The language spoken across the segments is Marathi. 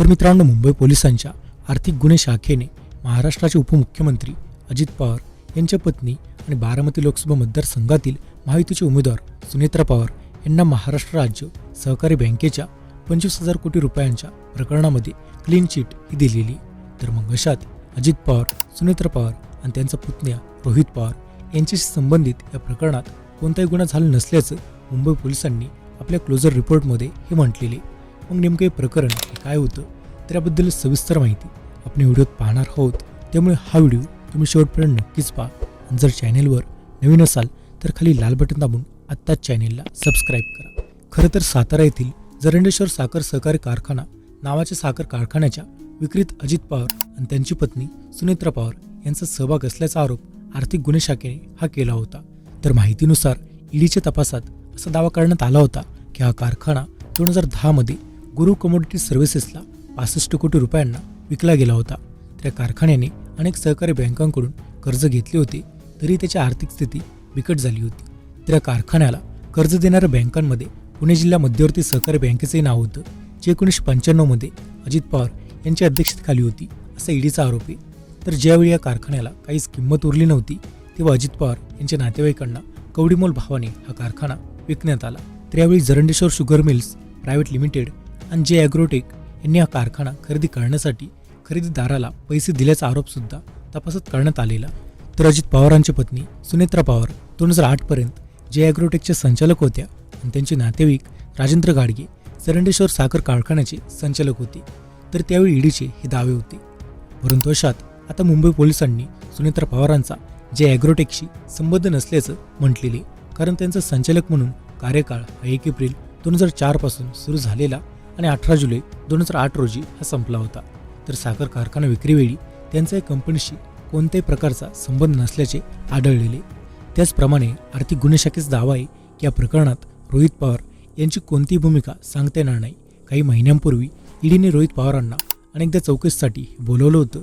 तर मित्रांनो मुंबई पोलिसांच्या आर्थिक गुन्हे शाखेने महाराष्ट्राचे उपमुख्यमंत्री अजित पवार यांच्या पत्नी आणि बारामती लोकसभा मतदारसंघातील महायुतीचे उमेदवार सुनेत्रा पवार यांना महाराष्ट्र राज्य सहकारी बँकेच्या पंचवीस हजार कोटी रुपयांच्या प्रकरणामध्ये क्लीन चिट ही दिलेली. तर मग अशात अजित पवार सुनेत्रा पवार आणि त्यांचा पुतण्या रोहित पवार यांच्याशी संबंधित या प्रकरणात कोणताही गुन्हा झाला नसल्याचं मुंबई पोलिसांनी आपल्या क्लोजर रिपोर्टमध्ये हे म्हटलेले. मग नेमकं हे प्रकरण काय होतं तर याबद्दल सविस्तर माहिती आपण व्हिडिओत पाहणार आहोत. त्यामुळे हा व्हिडिओ तुम्ही शेवटपर्यंत नक्कीच पहा. आणि जर चॅनेलवर नवीन असाल तर खाली लाल बटन दाबून आत्ताच चॅनेलला सबस्क्राईब करा. खरं तर सातारा येथील जरंडेश्वर साखर सहकारी कारखाना नावाच्या साखर कारखान्याच्या विक्रीत अजित पवार आणि त्यांची पत्नी सुनेत्रा पवार यांचा सहभाग असल्याचा आरोप आर्थिक गुन्हे शाखेने हा केला होता. तर माहितीनुसार ईडीच्या तपासात असा दावा करण्यात आला होता की हा कारखाना दोन हजार दहामध्ये गुरु कमोडिटी सर्व्हिसेसला पासष्ट कोटी रुपयांना विकला गेला होता. त्या कारखान्याने अनेक सहकारी बँकांकडून कर्ज घेतले होते तरी त्याची आर्थिक स्थिती बिकट झाली होती. त्या कारखान्याला कर्ज देणाऱ्या बँकांमध्ये पुणे जिल्हा मध्यवर्ती सहकारी बँकेचंही नाव होतं जे एकोणीसशे पंच्याण्णवमध्ये अजित पवार यांच्या अध्यक्षतेखाली होती असा ईडीचा आरोप आहे. तर ज्यावेळी या कारखान्याला काहीच किंमत उरली नव्हती तेव्हा अजित पवार यांच्या नातेवाईकांना कवडीमोल भावाने हा कारखाना विकण्यात आला. तर यावेळी Jarandeshwar sugar mills private limited आणि जे ॲग्रोटेक यांनी हा कारखाना खरेदी करण्यासाठी खरेदीदाराला पैसे दिल्याचा आरोपसुद्धा तपासात करण्यात आलेला. तर अजित पवारांची पत्नी सुनेत्रा पवार दोन हजार आठपर्यंत जे ॲग्रोटेकच्या संचालक होत्या आणि त्यांचे नातेवाईक राजेंद्र गाडगे सरंडेश्वर साखर कारखान्याचे संचालक होते. तर त्यावेळी ईडीचे हे दावे होते. परंतु अशात आता मुंबई पोलिसांनी सुनेत्रा पवारांचा जे ॲग्रोटेकशी संबंध नसल्याचं म्हटलेले कारण त्यांचा संचालक म्हणून कार्यकाळ हा एक एप्रिल दोन हजार चारपासून सुरू झालेला आणि अठरा जुलै दोन हजार आठ रोजी हा संपला होता. तर साखर कारखाना विक्रीवेळी त्यांचा या कंपनीशी कोणत्याही प्रकारचा संबंध नसल्याचे आढळलेले. त्याचप्रमाणे आर्थिक गुन्हे शाखेचा दावा आहे की या प्रकरणात रोहित पवार यांची कोणतीही भूमिका सांगता येणार नाही. काही महिन्यांपूर्वी ईडीने रोहित पवारांना अनेकदा चौकशीसाठी बोलवलं होतं.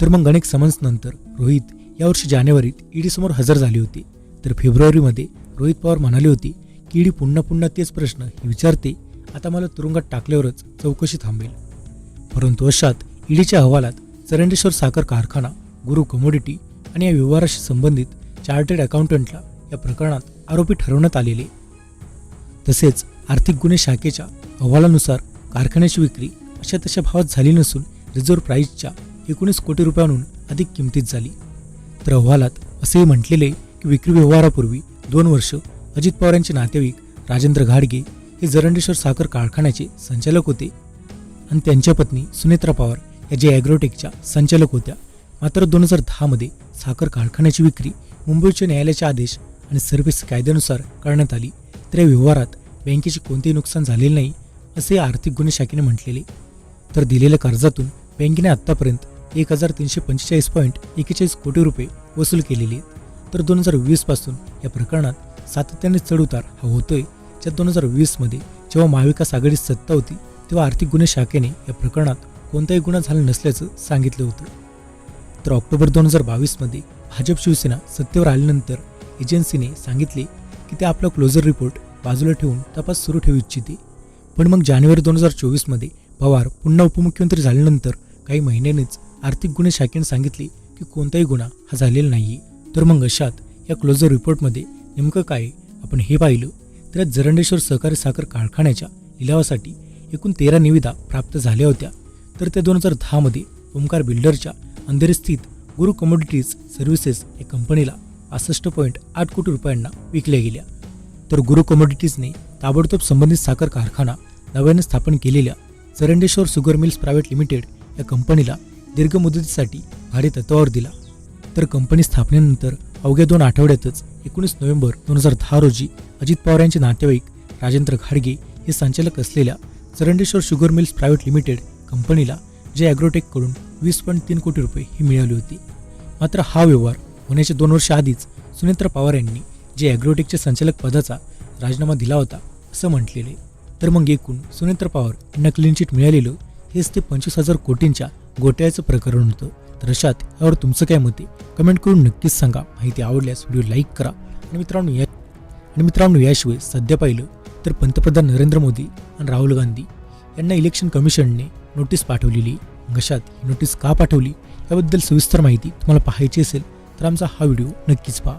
तर मग अनेक समन्सनंतर रोहित यावर्षी जानेवारीत ईडीसमोर हजर झाले होते. तर फेब्रुवारीमध्ये रोहित पवार म्हणाले होते की ईडी पुन्हा पुन्हा तेच प्रश्न विचारते आता मला तुरुंगात टाकल्यावरच चौकशी थांबेल. परंतु अशात ईडीच्या अहवालात चरंडेश्वर साखर कारखाना गुरु कमोडिटी आणि या व्यवहाराशी संबंधित चार्टर्ड अकाउंटंटला या प्रकरणात आरोपी ठरवण्यात आलेले. तसेच आर्थिक गुन्हे शाखेच्या अहवालानुसार कारखान्याची विक्री अशा तशा भावात झाली नसून रिझर्व्ह प्राईजच्या एकोणीस कोटी रुपयांहून अधिक किमतीत झाली. तर अहवालात असेही म्हटलेले की विक्री व्यवहारापूर्वी दोन वर्ष अजित पवार यांचे नातेवाईक राजेंद्र घाडगे हे जरंडेश्वर साखर कारखान्याचे संचालक होते आणि त्यांच्या पत्नी सुनेत्रा पवार या जे ॲग्रोटेकच्या संचालक होत्या. मात्र दोन हजार दहामध्ये साखर कारखान्याची विक्री मुंबई न्यायालयाचे आदेश आणि सर्व्हिस कायद्यानुसार करण्यात आली. तर या व्यवहारात बँकेचे कोणतेही नुकसान झालेले नाही असे आर्थिक गुन्हे शाखेने म्हटलेले. तर दिलेल्या कर्जातून बँकेने आत्तापर्यंत एक हजार तीनशे पंचेचाळीस पॉईंट एकेचाळीस कोटी रुपये वसूल केलेले आहेत. तर दोन हजार वीसपासून या प्रकरणात सातत्याने चढउतार हा होतोय ज्यात दोन हजार वीसमध्ये जेव्हा महाविकास आघाडीत सत्ता होती तेव्हा आर्थिक गुन्हे शाखेने या प्रकरणात कोणताही गुन्हा झाला नसल्याचं सांगितलं होतं. तर ऑक्टोबर दोन हजार बावीसमध्ये भाजप शिवसेना सत्तेवर आल्यानंतर एजन्सीने सांगितले की ते आपला क्लोजर रिपोर्ट बाजूला ठेवून तपास सुरू ठेवू इच्छिते. पण मग जानेवारी दोन हजार चोवीसमध्ये पवार पुन्हा उपमुख्यमंत्री झाल्यानंतर काही महिन्यांनीच आर्थिक गुन्हे शाखेने सांगितले की कोणताही गुन्हा हा झालेला नाही तर मग अशात या क्लोजर रिपोर्टमध्ये नेमकं काय आपण हे पाहिलं. तर या जरंडेश्वर सहकारी साखर कारखान्याच्या लिलावासाठी एकूण तेरा निविदा प्राप्त झाल्या होत्या. तर त्या दोन हजार दहामध्ये ओमकार बिल्डरच्या अंधेरी स्थित गुरु कमोडिटीज सर्व्हिसेस या कंपनीला पासष्ट पॉईंट आठ कोटी रुपयांना विकल्या गेल्या. तर गुरु कमोडिटीजने ताबडतोब संबंधित साखर कारखाना नव्याने स्थापन केलेल्या Jarandeshwar sugar mills private limited या कंपनीला दीर्घ मुदतीसाठी भारी तत्वावर दिला. तर कंपनी स्थापनेनंतर अवघ्या दोन आठवड्यातच एकोणीस नोव्हेंबर दोन हजार दहा रोजी अजित पवार यांचे नातेवाईक राजेंद्र घाडगे हे संचालक असलेल्या Jarandeshwar sugar mills private limited कंपनीला जे ॲग्रोटेककडून वीस पॉईंट तीन कोटी रुपये ही मिळाली होती. मात्र हा व्यवहार होण्याच्या दोन वर्ष आधीच सुनेत्र पवार यांनी जे ॲग्रोटेकच्या संचालक पदाचा राजीनामा दिला होता असं म्हटलेले. तर मग एकूण सुनेत्र पवार यांना क्लीन चिट मिळालेलं हेच ते पंचवीस हजार कोटींच्या घोटाळ्याचं प्रकरण होतं. तर अशात यावर तुमचं काय मत आहे? कमेंट करून नक्कीच सांगा. माहिती आवडल्यास व्हिडिओ लाईक करा. आणि मित्रांनो या आणि मित्रांनो याशिवाय सध्या पाहिलं तर पंतप्रधान नरेंद्र मोदी आणि राहुल गांधी यांना इलेक्शन कमिशनने नोटीस पाठवलेली. घशात ही नोटीस का पाठवली? याबद्दल सविस्तर माहिती तुम्हाला पाहायची असेल तर आमचा हा व्हिडिओ नक्कीच पहा.